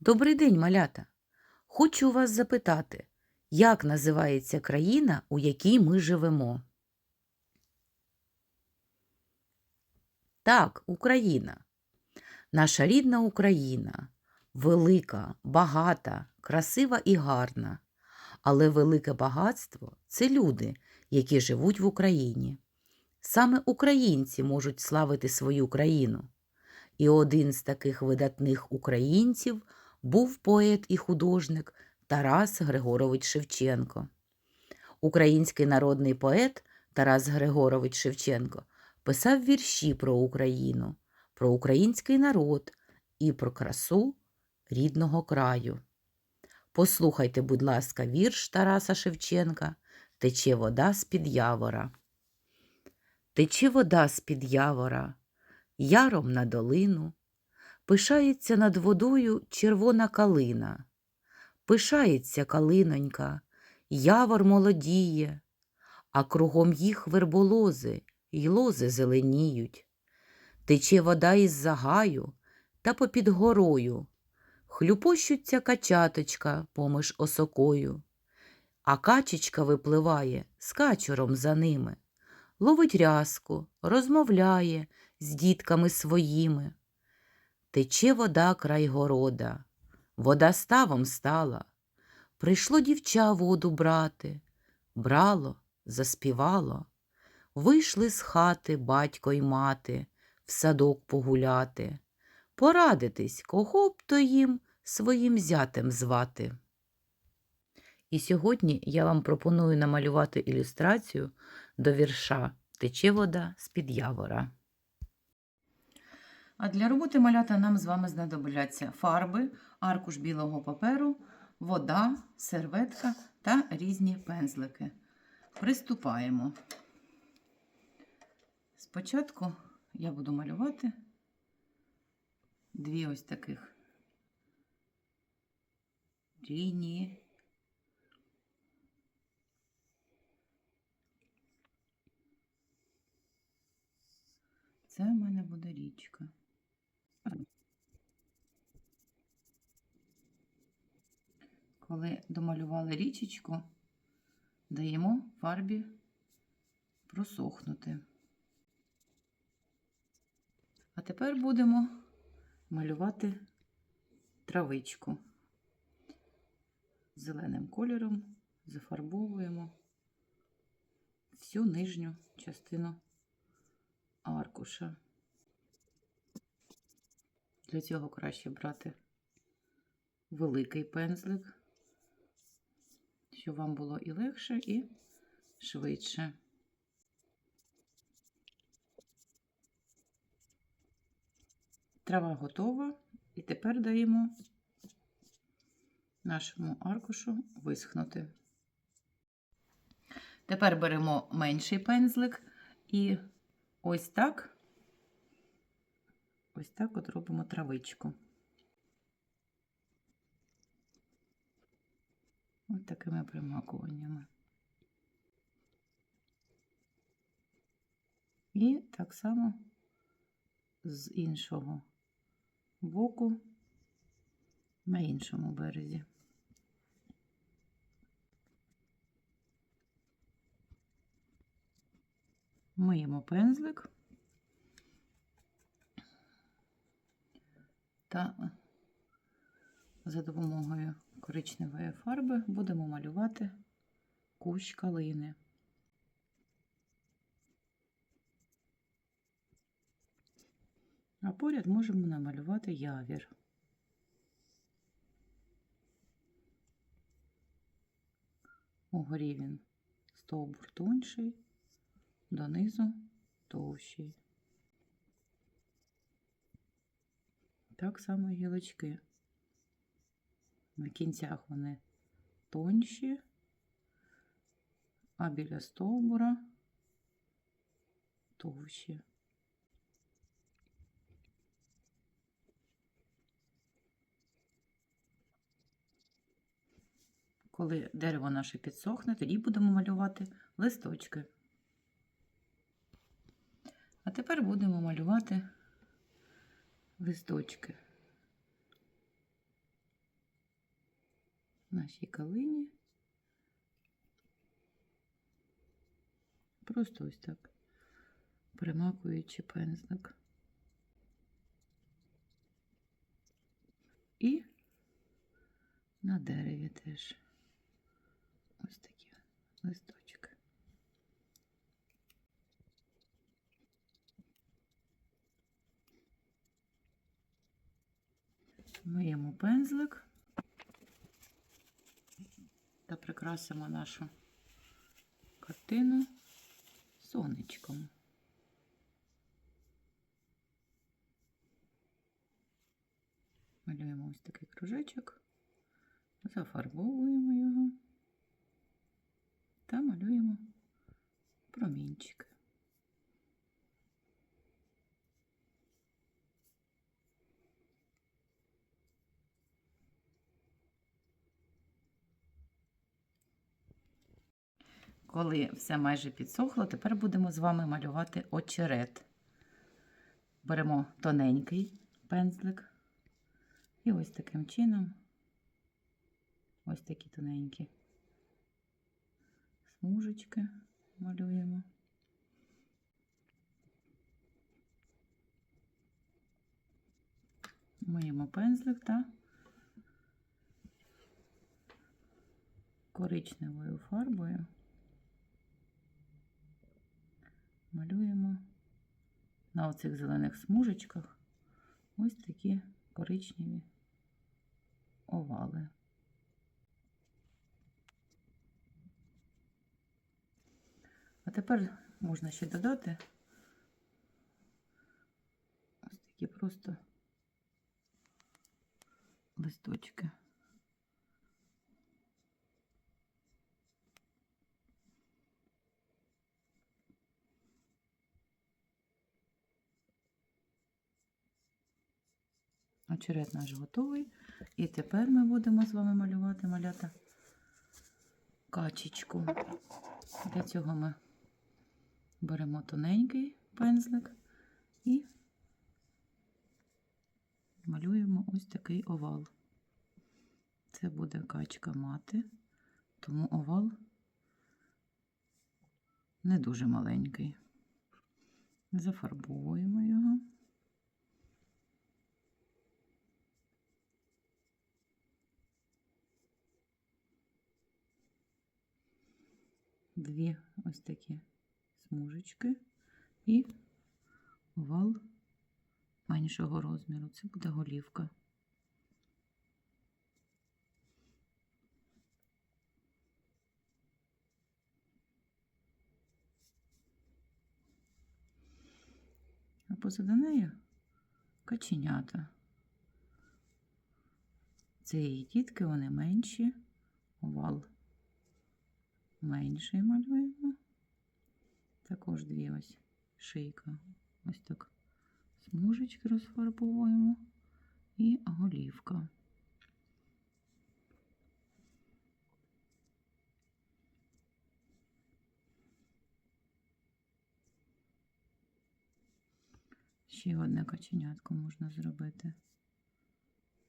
Добрий день, малята. Хочу вас запитати, як називається країна, у якій ми живемо? Так, Україна. Наша рідна Україна. Велика, багата, красива і гарна. Але велике багатство це люди, які живуть в Україні. Саме українці можуть славити свою країну. І один з таких видатних українців був поет і художник Тарас Григорович Шевченко. Український народний поет Тарас Григорович Шевченко писав вірші про Україну, про український народ і про красу рідного краю. Послухайте, будь ласка, вірш Тараса Шевченка Тече вода з-під явора. Тече вода з-під явора, яром на долину, Пишається над водою червона калина, Пишається калинонька, явор молодіє, а кругом їх верболози й лози зеленіють. Тече вода із загаю та попід горою, Хлюпощуться качаточка поміж осокою, а качечка випливає з качуром за ними, ловить рязку, розмовляє з дітками своїми. Тече вода край города, вода ставом стала. Прийшло дівча воду брати, брало, заспівало. Вийшли з хати батько й мати в садок погуляти, порадитись, кого б то їм своїм зятем звати. І сьогодні я вам пропоную намалювати ілюстрацію до вірша Тече вода з-під явора. А для роботи малята нам з вами знадобляться фарби, аркуш білого паперу, вода, серветка та різні пензлики. Приступаємо. Спочатку я буду малювати дві ось таких лінії. Це в мене буде річка. Коли домалювали річечку, даємо фарбі просохнути. А тепер будемо малювати травичку. Зеленим кольором зафарбовуємо всю нижню частину аркуша. Для цього краще брати великий пензлик, щоб вам було і легше, і швидше. Трава готова, і тепер даємо нашому аркушу висхнути. Тепер беремо менший пензлик і ось так, ось так от робимо травичку. Ось такими примакуваннями. І так само з іншого боку на іншому березі. Миємо пензлик та за допомогою коричневої фарби будемо малювати кущ калини. А поряд можемо намалювати явір. Угорі він стовбур тонший, донизу товщий. Так само гілочки. На кінцях вони тонші, а біля стовбура товщі. Коли дерево наше підсохне, тоді будемо малювати листочки. А тепер будемо малювати листочки. нашій калині. Просто ось так, примакуючи пензлик. І на дереві теж ось такі листочки. Миємо пензлик та прикрасимо нашу картину сонечком. Малюємо ось такий кружечок, зафарбовуємо його та малюємо промінчики. Коли все майже підсохло, тепер будемо з вами малювати очерет. Беремо тоненький пензлик і ось таким чином, ось такі тоненькі смужечки малюємо. Миємо пензлик та коричневою фарбою малюємо на оцих зелених смужечках ось такі коричневі овали. А тепер можна ще додати ось такі просто листочки. Очерет наш готовий. І тепер ми будемо з вами малювати малята качечку. Для цього ми беремо тоненький пензлик і малюємо ось такий овал. Це буде качка мати, тому овал не дуже маленький. Зафарбовуємо його. Дві ось такі смужечки і овал меншого розміру. Це буде голівка. А позаду нею каченята. Цієї дітки вони менші, овал менший малюємо. Також дві ось шийка. Ось так смужечки розфарбовуємо і голівка. Ще одне каченятко можна зробити.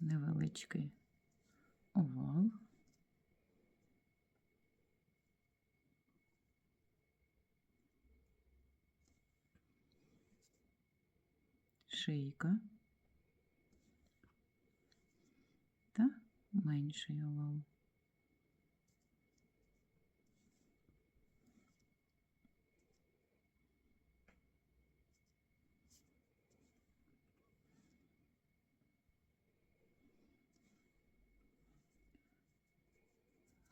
Невеличкий овал. Шийка та менший овал.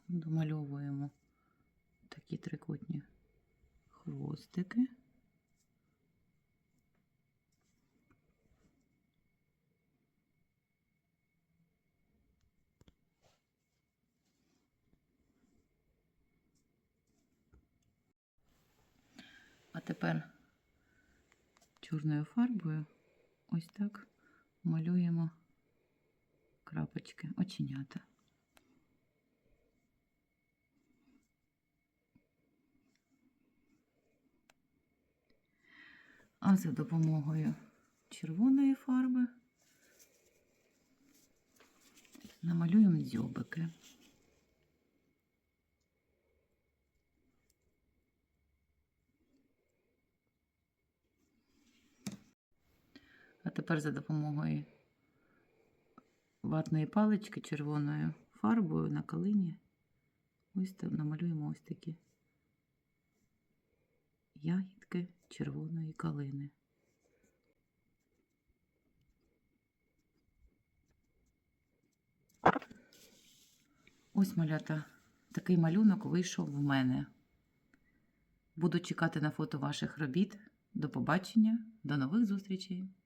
Домальовуємо такі трикутні хвостики. Тепер чорною фарбою ось так малюємо крапочки, оченята. А за допомогою червоної фарби намалюємо дзьобики. Тепер за допомогою ватної палички червоною фарбою на калині ось там намалюємо ось такі ягідки червоної калини. Ось малята, такий малюнок вийшов в мене. Буду чекати на фото ваших робіт. До побачення, до нових зустрічей!